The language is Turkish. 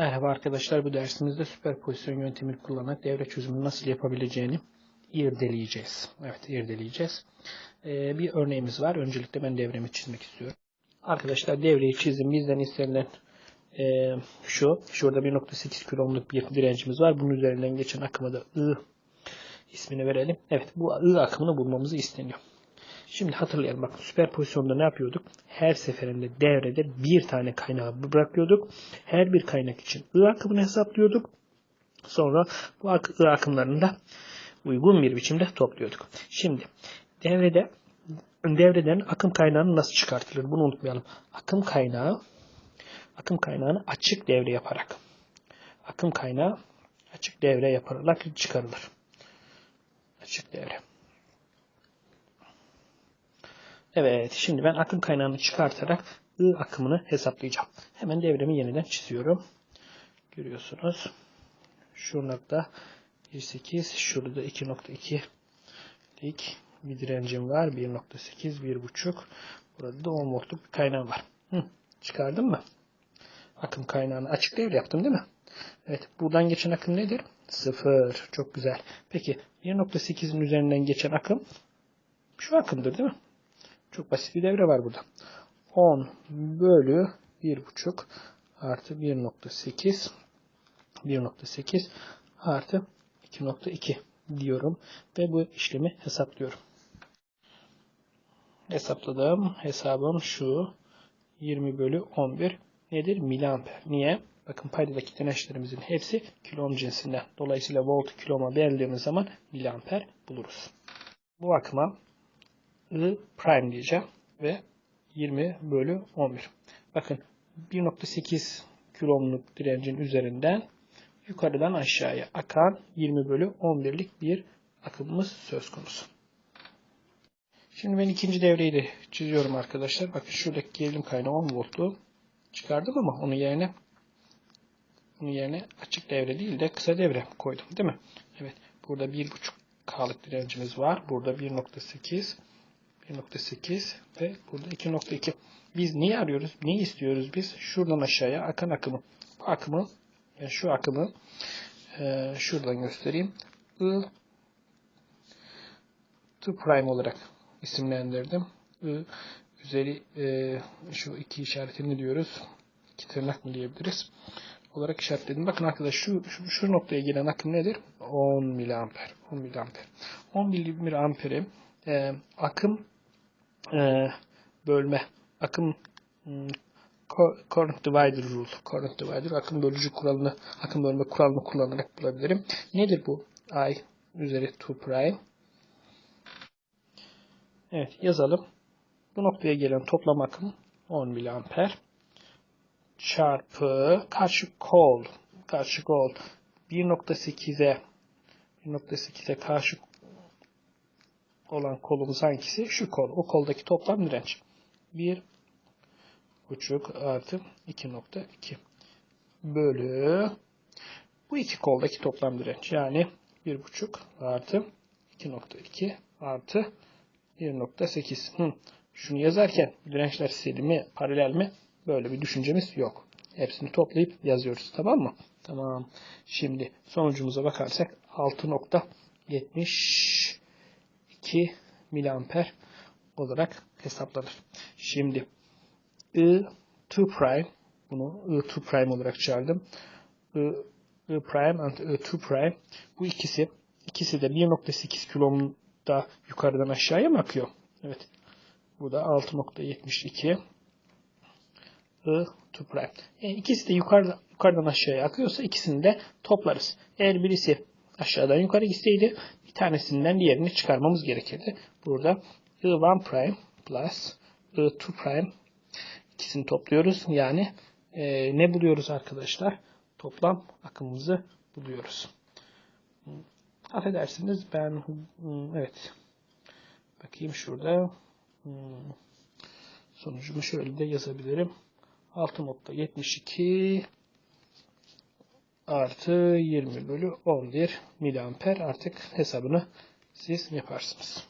Merhaba arkadaşlar bu dersimizde süperpozisyon yöntemini kullanarak devre çözümünü nasıl yapabileceğini irdeleyeceğiz. Evet irdeleyeceğiz. Ee, bir örneğimiz var. Öncelikle ben devremi çizmek istiyorum. Arkadaşlar devreyi çizdim. Bizden istenilen e, şu. Şurada 1.8 kilomluk bir direncimiz var. Bunun üzerinden geçen akıma da I ismini verelim. Evet bu I akımını bulmamızı isteniyor. Şimdi hatırlayalım bak süperpozisyonda ne yapıyorduk? Her seferinde devrede bir tane kaynağı bırakıyorduk. Her bir kaynak için I akımını hesaplıyorduk. Sonra bu I akımlarını da uygun bir biçimde topluyorduk. Şimdi devrede devreden akım kaynağını nasıl çıkartılır? Bunu unutmayalım. Akım kaynağı akım kaynağını açık devre yaparak akım kaynağı açık devre yaparak çıkarılır. Açık devre. Evet, şimdi ben akım kaynağını çıkartarak I akımını hesaplayacağım. Hemen devremi yeniden çiziyorum. Görüyorsunuz. Şu nokta 1.8, şurada 2.2 dik bir direncim var. 1.8, 1.5. Burada da 10 voltluk bir kaynağım var. Hı, çıkardım mı? Akım kaynağını açık devre yaptım değil mi? Evet, buradan geçen akım nedir? 0. Çok güzel. Peki 1.8'in üzerinden geçen akım şu akımdır değil mi? Çok basit bir devre var burada. 10 bölü 1,5 artı 1.8 1.8 artı 2.2 diyorum ve bu işlemi hesaplıyorum. Hesapladığım hesabım şu 20 bölü 11 nedir? Miliamper. Niye? Bakın paydadaki dirençlerimizin hepsi kilom cinsinden. Dolayısıyla volt kiloma verdiğimiz zaman miliamper buluruz. Bu akıma I prime diyeceğim ve 20 bölü 11. Bakın 1.8 kilomluk direncin üzerinden yukarıdan aşağıya akan 20 bölü 11'lik bir akımımız söz konusu. Şimdi ben ikinci devreyi de çiziyorum arkadaşlar. Bakın şuradaki gerilim kaynağı 10 voltlu çıkardım ama onun yerine onun yerine açık devre değil de kısa devre koydum değil mi? Evet. Burada 1.5 K'lık direncimiz var. Burada 1.8 1.8 ve burada 2.2. Biz neyi arıyoruz? Neyi istiyoruz biz? Şuradan aşağıya akan akımı. Bu akımı, yani şu akımı e, şuradan göstereyim. I to prime olarak isimlendirdim. I üzeri e, şu iki işaretini diyoruz. İki tırnak mı diyebiliriz? olarak işaretledim. Bakın arkadaşlar şu, şu, şu noktaya gelen akım nedir? 10 miliamper. 10 miliamper. 10 miliamperi e, akım e, bölme, akım hmm, current divider rule, current divider akım bölücü kuralını, akım bölme kuralını kullanarak bulabilirim. Nedir bu? I üzeri 2 prime. Evet yazalım. Bu noktaya gelen toplam akım 10 miliamper çarpı karşı kol karşı kol 1.8'e 1.8'e karşı olan kolumuz hangisi? Şu kol. O koldaki toplam direnç. 1 buçuk artı 2.2 bölü bu iki koldaki toplam direnç. Yani 1.5 artı 2.2 artı 1.8. Şunu yazarken dirençler seri mi, paralel mi? Böyle bir düşüncemiz yok. Hepsini toplayıp yazıyoruz. Tamam mı? Tamam. Şimdi sonucumuza bakarsak 6.70 2 miliamper olarak hesaplanır. Şimdi I2 prime bunu I2 prime olarak çağırdım. I, I prime and I2 prime bu ikisi ikisi de 1.8 kilomda yukarıdan aşağıya mı akıyor? Evet. Bu da 6.72 I2 prime. Yani ikisi de yukarıdan, yukarıdan aşağıya akıyorsa ikisini de toplarız. Eğer birisi aşağıdan yukarı gitseydi bir tanesinden diğerini çıkarmamız gerekirdi. Burada I1 prime plus I2 prime ikisini topluyoruz. Yani e, ne buluyoruz arkadaşlar? Toplam akımımızı buluyoruz. Affedersiniz ben evet bakayım şurada sonucumu şöyle de yazabilirim. 6.72 artı 20 bölü 11 miliamper artık hesabını siz yaparsınız.